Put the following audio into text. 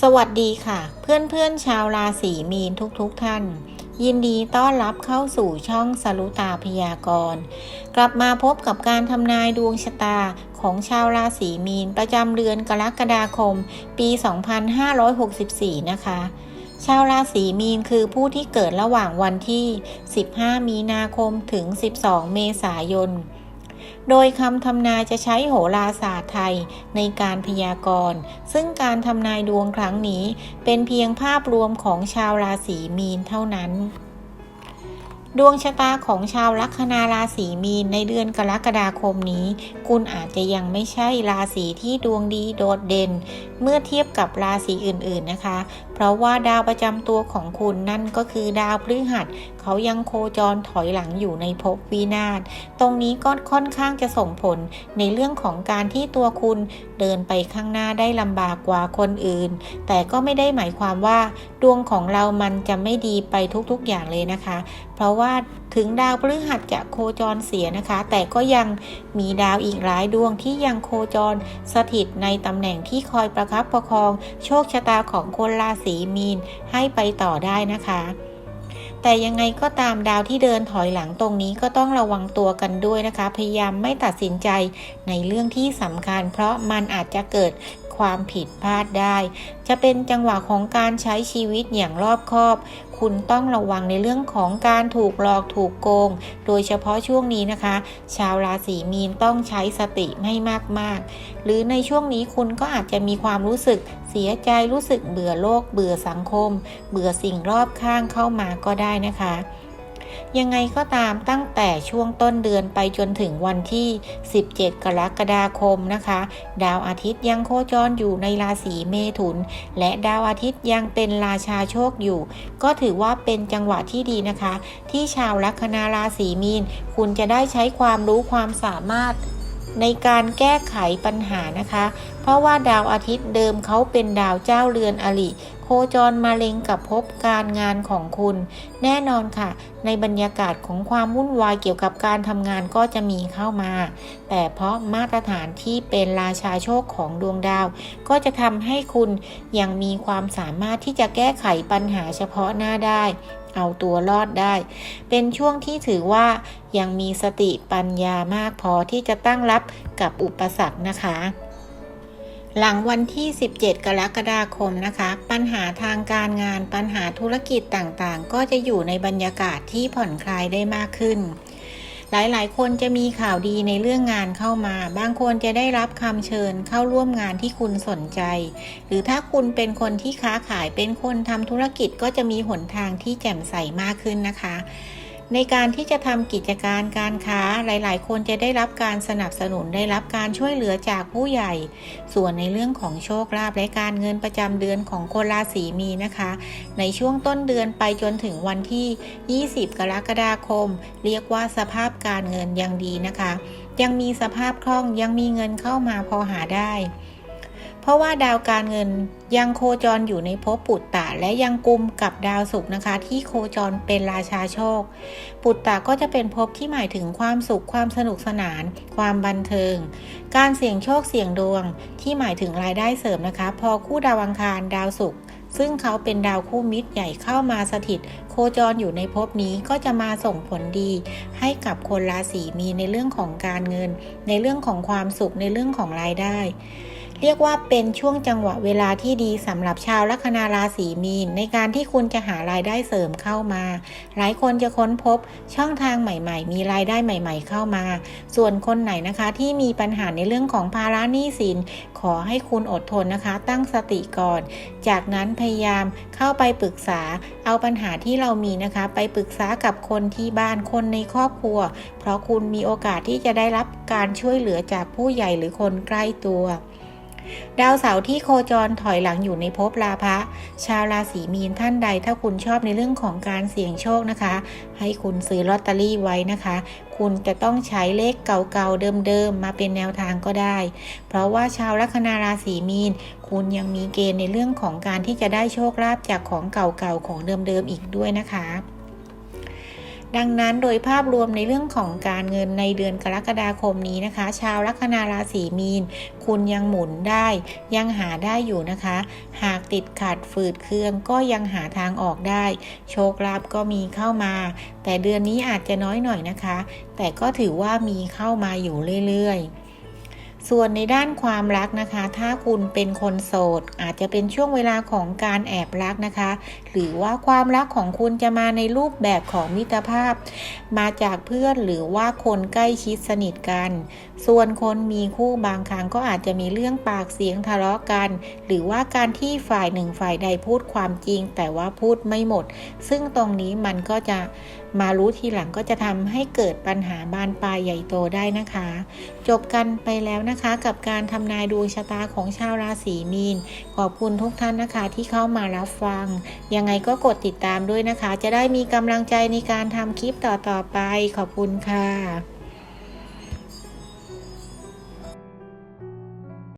สวัสดีค่ะเพื่อนเพื่อนๆชาวราศีมีนทุกๆทท่าน ยินดีต้อนรับเข้าสู่ช่องสรุตาพยากรณ์กลับมาพบกับการทำนายดวงชะตาของชาวราศีมีนประจำเดือนกรกฎาคม ปี 2564 นะคะ ชาวราศีมีนคือผู้ที่เกิดระหว่างวันที่ 15 มีนาคมถึง 12 เมษายน โดยคำทำนายจะใช้โหราศาสตร์ไทยในการพยากรณ์ ซึ่งการทำนายดวงครั้งนี้ เป็นเพียงภาพรวมของชาวราศีมีนเท่านั้นดวงชะตาของชาวลัคนาราศีมีนในเดือนกรกฎาคมนี้ คุณอาจจะยังไม่ใช่ราศีที่ดวงดีโดดเด่น เมื่อเทียบกับราศีอื่นๆนะคะเพราะว่าดาวประจำตัวของคุณนั่นก็คือดาวพฤหัส เขายังโคจรถอยหลังอยู่ในภพวินาศตรงนี้ก็ค่อนข้างจะส่งผลในเรื่องของการที่ตัวคุณเดินไปข้างหน้าได้ลำบากกว่าคนอื่น แต่ก็ไม่ได้หมายความว่า ดวงของเรามันจะไม่ดีไปทุกๆอย่างเลยนะคะ เพราะว่าถึงดาวพฤหัสจะโคจรเสียนะคะ แต่ก็ยังมีดาวอีกหลายดวงที่ยังโคจรสถิตในตำแหน่งที่คอยประคับประคอง โชคชะตาของคนราศีมีนให้ไปต่อได้นะคะแต่ยังไงก็ตามดาวที่เดินถอยหลังตรงนี้ก็ต้องระวังตัวกันด้วยนะคะ พยายามไม่ตัดสินใจในเรื่องที่สำคัญ เพราะมันอาจจะเกิด ความผิดพลาดได้ จะเป็นจังหวะของการใช้ชีวิตอย่างรอบคอบ คุณต้องระวังในเรื่องของการถูกหลอกถูกโกง โดยเฉพาะช่วงนี้นะคะ ชาวราศีมีนต้องใช้สติให้มากๆ หรือในช่วงนี้คุณก็อาจจะมีความรู้สึกเสียใจรู้สึกเบื่อโลก เบื่อสังคม เบื่อสิ่งรอบข้างเข้ามาก็ได้นะคะ ยังไงก็ตามตั้งแต่ช่วงต้นเดือนไปจนถึงวันที่ 17 กรกฎาคมนะคะ ดาวอาทิตย์ยังโคจรอยู่ในราศีเมถุน และดาวอาทิตย์ยังเป็นราชาโชคอยู่ ก็ถือว่าเป็นจังหวะที่ดีนะคะ ที่ชาวลัคนาราศีมีน คุณจะได้ใช้ความรู้ความสามารถ ในการแก้ไขปัญหานะคะ เพราะว่าดาวอาทิตย์เดิมเขาเป็นดาวเจ้าเรือนอริโคจรมาเล็งกับภพการงานของคุณ แน่นอนค่ะ ในบรรยากาศของความวุ่นวายเกี่ยวกับการทำงานก็จะมีเข้ามา แต่เพราะมาตรฐานที่เป็นราชาโชคของดวงดาว ก็จะทำให้คุณยังมีความสามารถที่จะแก้ไขปัญหาเฉพาะหน้าได้ เอาตัวรอดได้ เป็นช่วงที่ถือว่ายังมีสติปัญญามากพอที่จะตั้งรับกับอุปสรรคนะคะหลังวันที่ 17 กรกฎาคมนะคะ ปัญหาทางการงานปัญหาธุรกิจต่างๆ ก็จะอยู่ในบรรยากาศที่ผ่อนคลายได้มากขึ้น หลายๆ คนจะมีข่าวดีในเรื่องงานเข้ามา บางคนจะได้รับคำเชิญเข้าร่วมงานที่คุณสนใจ หรือถ้าคุณเป็นคนที่ค้าขายเป็นคนทำธุรกิจก็จะมีหนทางที่แจ่มใสมากขึ้นนะคะ ในการที่จะทำกิจการการค้าหลาย ๆ คนจะได้รับการสนับสนุนได้รับการช่วยเหลือจากผู้ใหญ่ ส่วนในเรื่องของโชคลาภและการเงินประจำเดือนของคนราศีมีนะคะ ในช่วงต้นเดือนไปจนถึงวันที่ 20 กรกฎาคม เรียกว่าสภาพการเงินยังดีนะคะ ยังมีสภาพคล่องยังมีเงินเข้ามาพอหาได้ เพราะว่าดาวการเงินยังโคจรอยู่ในภพปุตตะและยังกุมกับดาวศุกร์นะคะ ที่โคจรเป็นราชาโชค ปุตตะก็จะเป็นภพที่หมายถึงความสุขความสนุกสนาน ความบันเทิง การเสี่ยงโชคเสี่ยงดวงที่หมายถึงรายได้เสริมนะคะ พอคู่ดาวอังคารดาวศุกร์ซึ่งเขาเป็นดาวคู่มิตรใหญ่เข้ามาสถิต โคจรอยู่ในภพนี้ก็จะมาส่งผลดี ให้กับคนราศีมีในเรื่องของการเงิน ในเรื่องของความสุขในเรื่องของรายได้ เรียกว่าเป็นช่วงจังหวะเวลาที่ดีสำหรับชาวลัคนาราศีมีน ในการที่คุณจะหารายได้เสริมเข้ามา หลายคนจะค้นพบช่องทางใหม่ ๆ มีรายได้ใหม่ ๆ เข้ามา ส่วนคนไหนนะคะที่มีปัญหาในเรื่องของภาระหนี้สิน ขอให้คุณอดทนนะคะ ตั้งสติก่อน จากนั้นพยายามเข้าไปปรึกษาเอาปัญหาที่เรามีนะคะ ไปปรึกษากับคนที่บ้านคนในครอบครัว เพราะคุณมีโอกาสที่จะได้รับการช่วยเหลือจากผู้ใหญ่หรือคนใกล้ตัว ดาวเสาร์ที่โคจรถอยหลังอยู่ในภพลาภะชาวราศีมีนท่านใด ถ้าคุณชอบในเรื่องของการเสี่ยงโชคนะคะ ให้คุณซื้อลอตเตอรี่ไว้นะคะ คุณจะต้องใช้เลขเก่าๆเดิมๆมาเป็นแนวทางก็ได้ เพราะว่าชาวลัคนาราศีมีน คุณยังมีเกณฑ์ในเรื่องของการที่จะได้โชคลาภจากของเก่าๆของเดิมๆอีกด้วยนะคะ ดังนั้นโดยภาพรวมในเรื่องของการเงินในเดือนกรกฎาคมนี้นะคะ ชาวลัคนาราศีมีน คุณยังหมุนได้ ยังหาได้อยู่นะคะ หากติดขัดฝืดเครื่องก็ยังหาทางออกได้ โชคลาภก็มีเข้ามา แต่เดือนนี้อาจจะน้อยหน่อยนะคะ แต่ก็ถือว่ามีเข้ามาอยู่เรื่อยๆ ส่วนในด้านความรักนะคะ ถ้าคุณเป็นคนโสด อาจจะเป็นช่วงเวลาของการแอบรักนะคะ หรือว่าความรักของคุณจะมาในรูปแบบของมิตรภาพ มาจากเพื่อนหรือว่าคนใกล้ชิดสนิทกัน ส่วนคนมีคู่บางครั้งก็อาจจะมีเรื่องปากเสียงทะเลาะกัน หรือว่าการที่ฝ่ายหนึ่งฝ่ายใดพูดความจริง แต่ว่าพูดไม่หมด ซึ่งตรงนี้มันก็จะมารู้ทีหลังก็จะทำให้เกิดปัญหาบานปลายใหญ่โตได้นะคะ จบกันไปแล้วนะนะคะ กับการทำนายดวงชะตาของชาวราศีมีน ขอบคุณทุกท่านนะคะที่เข้ามารับฟัง ยังไงก็กดติดตามด้วยนะคะ จะได้มีกำลังใจในการทำคลิปต่อๆไป ขอบคุณค่ะ